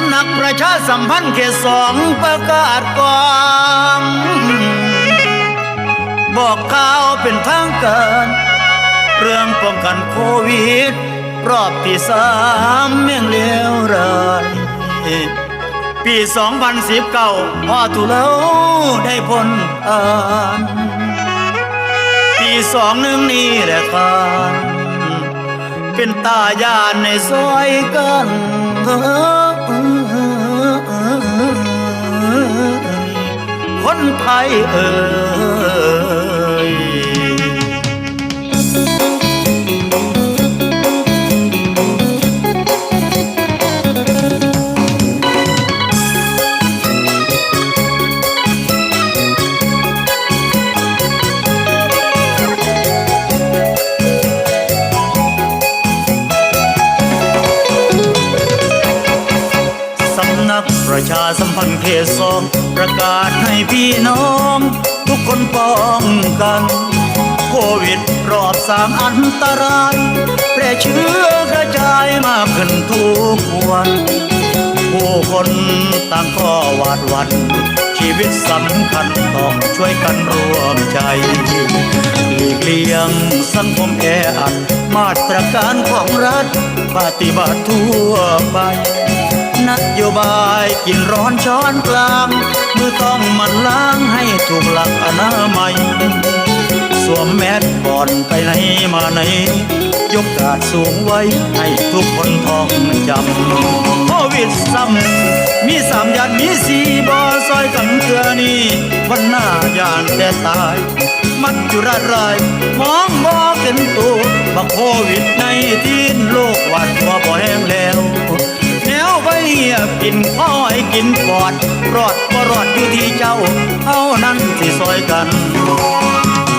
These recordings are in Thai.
ำนักประชาสัมพันธ์เขตสองประกาศกวางบอกข่าวเป็นทางการเรื่องป้องกันโควิด รอบที่สามเมี่ยงเลวร้ายปี 2019พ่อตุเลาได้พ้นอ่านปีสองหนึ่งนี่แหละครับเป็นตายานในซอยกัน คนไทยเอ่ย ประชาสัมพันธ์เขตสองประกาศให้พี่น้อง ทุกคนป้องกัน โควิดรอบสามอันตราย แพร่เชื้อกระจายมากขึ้นทุกวัน ผู้คนต่างก็หวาดหวัน ชีวิตสำคัญต้องช่วยกันร่วมใจหลีกเลี่ยงสังคมแออัดมาตรการของรัฐปฏิบัติทั่วไป นโยบายกินร้อนช้อนกลาง มือต้องมันล้างให้ถูกหลักอนามัย สวมแมสก่อนไปไหนมาไหน ยกกาดสูงไว้ให้ทุกคนท่องจำโควิดซ้ำมีสามยานมีสี่บอซอยกันเกือนี่วันหน้ายานแต่ตาย มันจุระรายมองบอก กินข้อยกินปอด รอดบ่รอดอยู่ที่เจ้าเท่านั้นที่ซอยกัน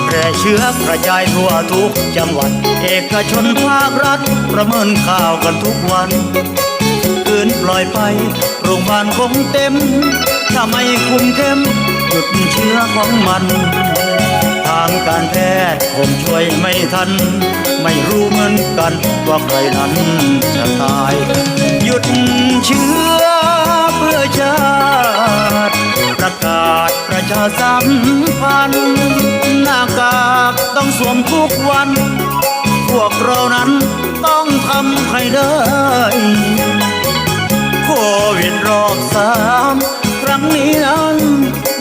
แพร่เชื้อกระจายทั่วทุกจังหวัด เอกชนภาครัฐ ประเมินข่าวกันทุกวันคืนปล่อยไป โรงพยาบาลคงเต็ม ถ้าไม่คุมเข้มหยุดเชื้อของมัน ทางการแพทย์คงช่วยไม่ทัน ไม่รู้เหมือนกันว่าใครนั้นจะตาย หยุดเชื้อ ชาสัมพันธ์หน้ากากต้องสวมทุกวัน พวกเรานั้นต้องทำให้ได้โควิดรอบสามครั้งนี้นั้น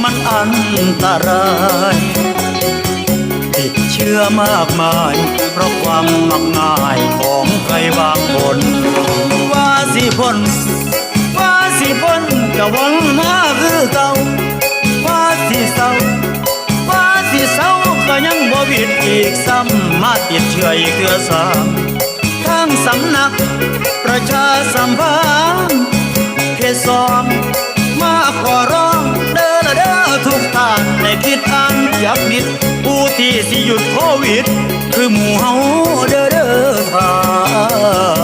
มันอันตรายติดเชื้อมากมาย เพราะความมักง่ายของใครบางคนว่าสิพ้นว่าสิพ้นกะวังมาก ยังบ่วิดอีกซ้ำมาติดเชื้ออีกเทื่อสามทางสำนักประชาสัมพันธ์เขตสองมาขอร้องเด้อละเด้อทุกท่านในคิดอ่านจับมิดผู้ที่สิหยุดโควิด คือหมู่เฮาเด้อเด้อท่าน